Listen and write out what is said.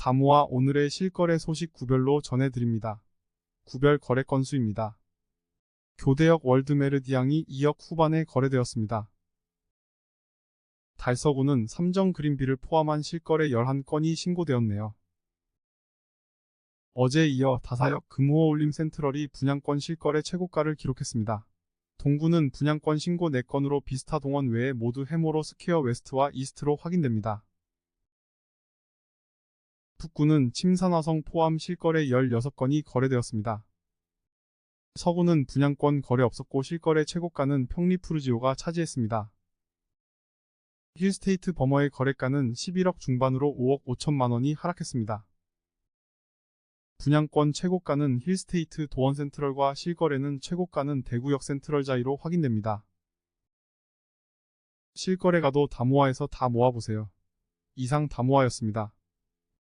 다 모아 오늘의 실거래 소식 구별로 전해드립니다. 구별 거래 건수입니다. 교대역 월드메르디앙이 2억 후반에 거래되었습니다. 달서구는 삼정 그린비를 포함한 실거래 11건이 신고되었네요. 어제 이어 다사역 금호올림 센트럴이 분양권 실거래 최고가를 기록했습니다. 동구는 분양권 신고 4건으로 비스타 동원 외에 모두 해모로 스퀘어 웨스트와 이스트로 확인됩니다. 북구는 침산화성 포함 실거래 16건이 거래되었습니다. 서구는 분양권 거래 없었고 실거래 최고가는 평리푸르지오가 차지했습니다. 힐스테이트 버머의 거래가는 11억 중반으로 5억 5천만 원이 하락했습니다. 분양권 최고가는 힐스테이트 도원 센트럴과 실거래는 최고가는 대구역 센트럴 자이로 확인됩니다. 실거래가도 다모아에서 다 모아보세요. 이상 다모아였습니다.